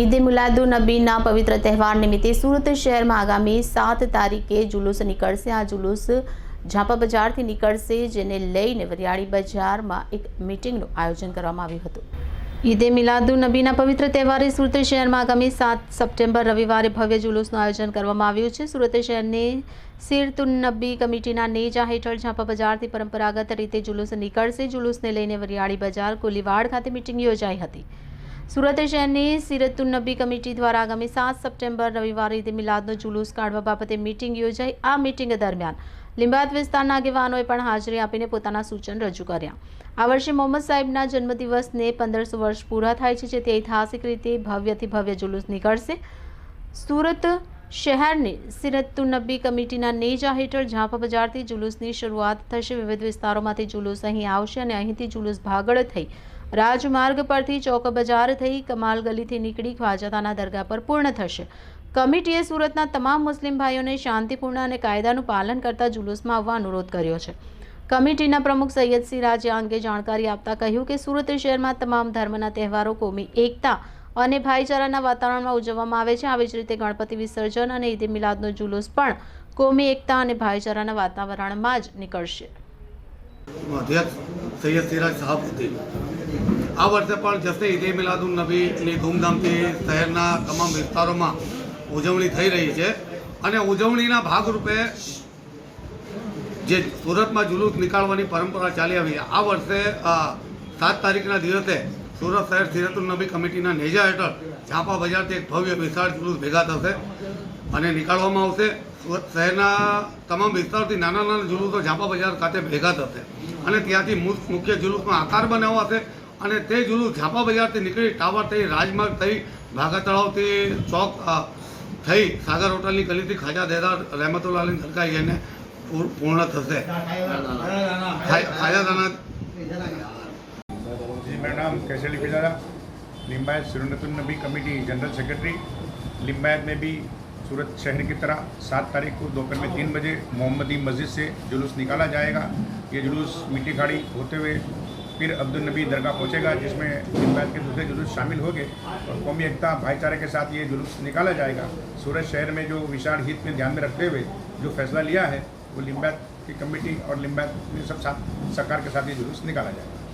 ઈદ મુલાદુ નબીના પવિત્ર તહેવાર નિમિત્તે સુરત શહેરમાં આગામી સાત તારીખે જુલુસ નીકળશે. આ જુલુસ ઝાંપા બજારથી નીકળશે, જેને લઈને વરિયાળી બજારમાં એક મિટિંગનું આયોજન કરવામાં આવ્યું હતું. ઈદે મિલાદુ નબીના પવિત્ર તહેવારે સુરત શહેરમાં આગામી સાત સપ્ટેમ્બર, રવિવારે ભવ્ય જુલુસનું આયોજન કરવામાં આવ્યું છે. સુરત શહેરની સિરતુન નબી કમિટીના નેજા હેઠળ ઝાંપા બજારથી પરંપરાગત રીતે જુલુસ નીકળશે. જુલુસને લઈને વરિયાળી બજાર, કોલીવાડ ખાતે મિટિંગ યોજાઈ હતી. સુરત શહેરની સિરતુન નબી કમિટી દ્વારા આગામી સાત સપ્ટેમ્બર રવિવારે ઈદ મિલાદનો જુલુસ કાઢવા બાબતે મિટિંગ યોજાઈ. આ મિટિંગ દરમિયાન લીંબાયત વિસ્તારના આગેવાનોએ પણ હાજરી આપીને પોતાના સૂચન રજૂ કર્યા. આ વર્ષે મોહમ્મદ સાહેબના જન્મદિવસને પંદરસો વર્ષ પૂરા થાય છે, જેથી ઐતિહાસિક રીતે ભવ્યથી ભવ્ય જુલુસ નીકળશે. સુરત શહેરની સિરતુન નબી કમિટીના નેજા હેઠળ ઝાંપા બજારથી જુલુસની શરૂઆત થશે. વિવિધ વિસ્તારોમાંથી જુલુસ અહીં આવશે અને અહીંથી જુલુસ ભાગળ થઈ રાજમાર્ગ પરથી ચોક બજાર થઈ કમાલ ગલીથી નીકળી ખ્વાજાતાના દરગાહ પર પૂર્ણ થશે. કમિટીએ સુરતના તમામ મુસ્લિમ ભાઈઓને શાંતિપૂર્ણ અને કાયદાનું પાલન કરતા જુલુસમાં આવવા અનુરોધ કર્યો છે. કમિટીના પ્રમુખ સૈયદ સિરાજે અંગે જાણકારી આપતા કહ્યું કે સુરત શહેરમાં તમામ ધર્મના તહેવારો કોમી, એકતા અને ભાઈચારાના વાતાવરણમાં ઉજવવામાં આવે છે. આવી જ રીતે ગણપતિ વિસર્જન અને ઈદ મિલાદનો જુલુસ પણ કોમી, એકતા અને ભાઈચારાના વાતાવરણમાં જ નીકળશે. અધ્યક્ષ સૈયદ સિરાજ શહાબુદ્દીન આ વર્ષે પણ જશે ઈદે મિલાદુન નબીની ધૂમધામથી શહેરના તમામ વિસ્તારોમાં ઉજવણી થઈ રહી છે. અને ઉજવણીના ભાગરૂપે જે સુરતમાં જુલુસ નીકાળવાની પરંપરા ચાલી આવી, આ વર્ષે સાત તારીખના દિવસે સુરત શહેર સિરતુલ નબી કમિટીના નેજા હેઠળ ઝાંપા બજારથી એક ભવ્ય વિશાળ જુલુસ ભેગા થશે અને નીકાળવામાં આવશે. સુરત શહેરના તમામ વિસ્તારથી નાના નાના જુલુસો ઝાંપા બજાર ખાતે ભેગા થશે. અને ત્યાંથી મુખ્ય જુલુસમાં આકાર બનાવાશે. અને તે જુલુસ ઝાંપા બજારથી નીકળી ટાવર થઈ રાજમાર્ગ થઈ ભાગા તળાવથી ચોક અ, થઈ સાગર હોટલની ગલીથી ખાજા દેદાર રહેમતુલ્લાની દરગાહ જઈને પૂર- પૂર્ણ થશે ખા- ખાજાદાના जी मेरा नाम कैसे लिखा जा रहा लिम्बायत सुरनतुल नबी कमेटी जनरल सेक्रेटरी लिम्बायत में भी सूरत शहर की तरह सात तारीख को दोपहर में तीन बजे मोहम्मदी मस्जिद से जुलूस निकाला जाएगा ये जुलूस मिट्टी खाड़ी होते हुए फिर अब्दुल नबी दरगाह पहुंचेगा, जिसमें इमरान के दूसरे जुलूस शामिल हो गए और कौमी एकता भाईचारे के साथ ये जुलूस निकाला जाएगा। सूरत शहर में जो विशाल हित में ध्यान में रखते हुए जो फैसला लिया है, वो लिम्बैत की कमेटी और लिम्बैत सब साथ सरकार के साथ ये जुलूस निकाला जाएगा।